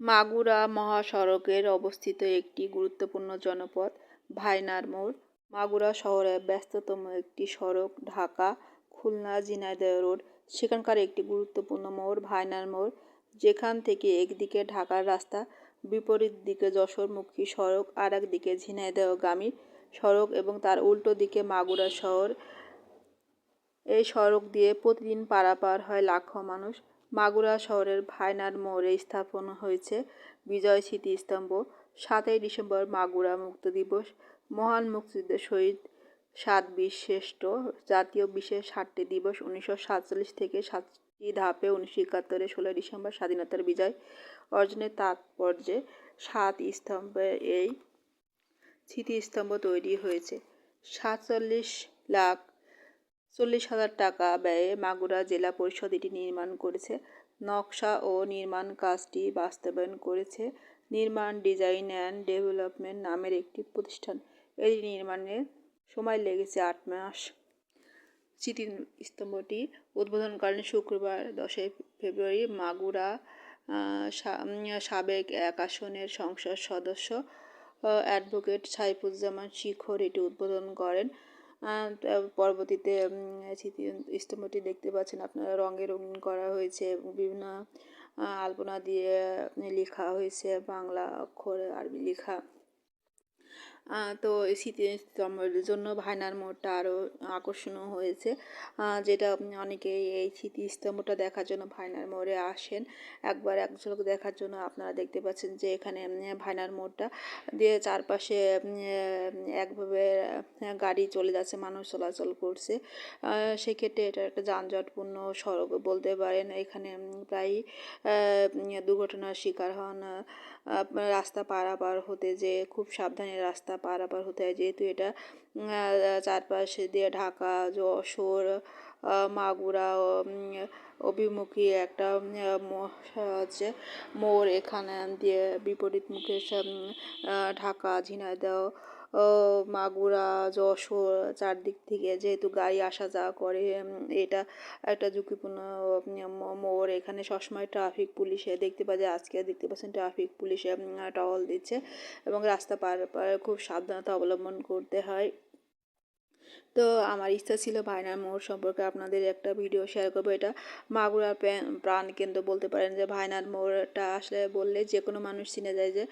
মাগুরা মহাসড়কের অবস্থিত একটি গুরুত্বপূর্ণ জনপদ, ভাইনার মোড়। মাগুরা শহরের ব্যস্ততম একটি সড়ক, ঢাকা খুলনা ঝিনাইদহ রোড, সেখানকার একটি গুরুত্বপূর্ণ মোড়, ভাইনার মোড়। যেখান থেকে একদিকে ঢাকার রাস্তা, বিপরীত দিকে যশোরমুখী সড়ক আর একদিকে ঝিনাইদহগামী সড়ক এবং তার উল্টো দিকে মাগুরা শহর। এই সড়ক দিয়ে প্রতিদিন পারাপার হয় লাখো মানুষ। মাগুরা শহরের ভাইনার মোড়ে স্থাপন হয়েছে বিজয় স্মৃতিস্তম্ভ, সাতই ডিসেম্বর মাগুরা মুক্ত দিবস, মহান মুক্তিযুদ্ধ শহীদ সাত শ্রেষ্ঠ জাতীয় বিশেষ সাতটি দিবস উনিশশো সাতচল্লিশ থেকে সাতটি ধাপে উনিশশো একাত্তরে ষোলোই ডিসেম্বর স্বাধীনতার বিজয় অর্জনের তাৎপর্যে সাত স্তম্ভে এই স্মৃতিস্তম্ভ তৈরি হয়েছে। সাতচল্লিশ লাখ চল্লিশ হাজার টাকা ব্যয়ে মাগুরা জেলা পরিষদ এটি নির্মাণ করেছে। নকশা ও নির্মাণ কাজটি বাস্তবায়ন করেছে নির্মাণ, ডিজাইন অ্যান্ড ডেভেলপমেন্ট নামের একটি প্রতিষ্ঠান। এই নির্মাণে সময় লেগেছে আট মাস। স্মৃতি স্তম্ভটি উদ্বোধন করেন শুক্রবার, দশই ফেব্রুয়ারি, মাগুরা সাবেক এক আসনের সংসদ সদস্য অ্যাডভোকেট সাইফুজ্জামান শিখর এটি উদ্বোধন করেন। পরবর্তীতে স্তম্ভটি দেখতে পাচ্ছেন। আপনারা রঙে রঙিন করা হয়েছে, বিভিন্ন আলপনা দিয়ে লেখা হয়েছে, বাংলা অক্ষরে আরবি লেখা। তো স্মৃতিস্তম্ভের জন্য ভাইনার মোড়টা আরও আকর্ষণীয় হয়েছে। যেটা অনেকেই এই স্মৃতিস্তম্ভটা দেখার জন্য ভাইনার মোড়ে আসেন। একবার এক ঝলক দেখার জন্য আপনারা দেখতে পাচ্ছেন যে এখানে ভাইনার মোড়টা দিয়ে চারপাশে একভাবে গাড়ি চলে যাচ্ছে, মানুষ চলাচল করছে। সেক্ষেত্রে এটা একটা যানজটপূর্ণ সড়ক বলতে পারেন। এখানে প্রায় দুর্ঘটনার শিকার হন। রাস্তা পারাপার হতে যে খুব সাবধানে রাস্তা পারাপার হতে হয়। যেহেতু এটা চারপাশে দিয়ে ঢাকা, যশোর মাগুরা অভিমুখী একটা হচ্ছে মোড় এখানে দিয়ে বিপরীত মুখে ঢাকা, ঝিনাইদহ মাগুরা, যশোর চারদিক থেকে যেহেতু গাড়ি আসা যাওয়া করে এটা একটা ঝুঁকিপূর্ণ মোড়। এখানে সবসময় ট্রাফিক পুলিশে দেখতে পাওয়া যায়, আজকে দেখতে পাচ্ছেন ট্রাফিক পুলিশে টহল দিচ্ছে এবং রাস্তা পার খুব সাবধানতা অবলম্বন করতে হয়। তো আমার ইচ্ছা ছিল ভাইনার মোড় সম্পর্কে আপনাদের একটা ভিডিও শেয়ার করব। এটা মাগুরার প্রাণ কেন্দ্র বলতে পারেন যে ভাইনার মোড়টা আসলে বললে যে কোনো মানুষ চিনে যায় যে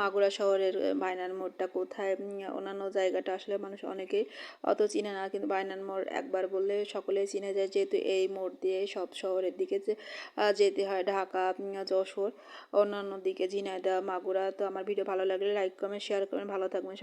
মাগুরা শহরের ভাইনার মোড়টা কোথায়। অন্যান্য জায়গাটা আসলে মানুষ অনেকেই অত চিনে না, কিন্তু ভাইনার মোড় একবার বললে সকলেই চিনে যায়। যেহেতু এই মোড় দিয়ে সব শহরের দিকে যেতে হয় ঢাকা যশোর, অন্যান্য দিকে ঝিনাইদহ, মাগুরা। তো আমার ভিডিও ভালো লাগলে লাইক কমেন্ট শেয়ার করবেন। ভালো থাকবেন